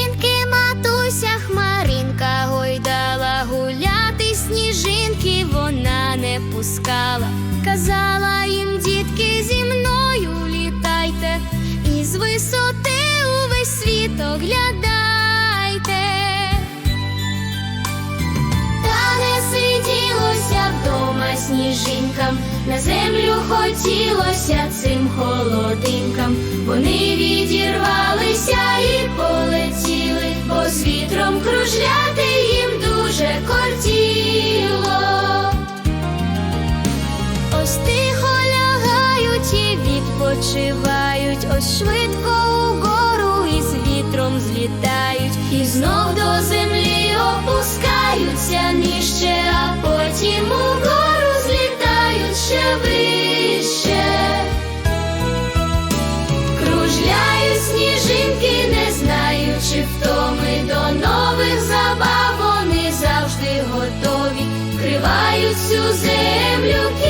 хмаринки, матуся, хмаринка, гойдала гуляти сніжинки, вона не пускала, казала їм, дітки, зі мною літайте, і з висоти увесь світ оглядайте, та не сиділося вдома сніжинкам, на землю хотілося цим холодинкам. Відпочивають, ось швидко угору і з вітром злітають, і знов до землі опускаються нижче, а потім угору злітають ще вище. Кружляють сніжинки, не знаючи втоми до нових забав, вони завжди готові, вкривають всю землю.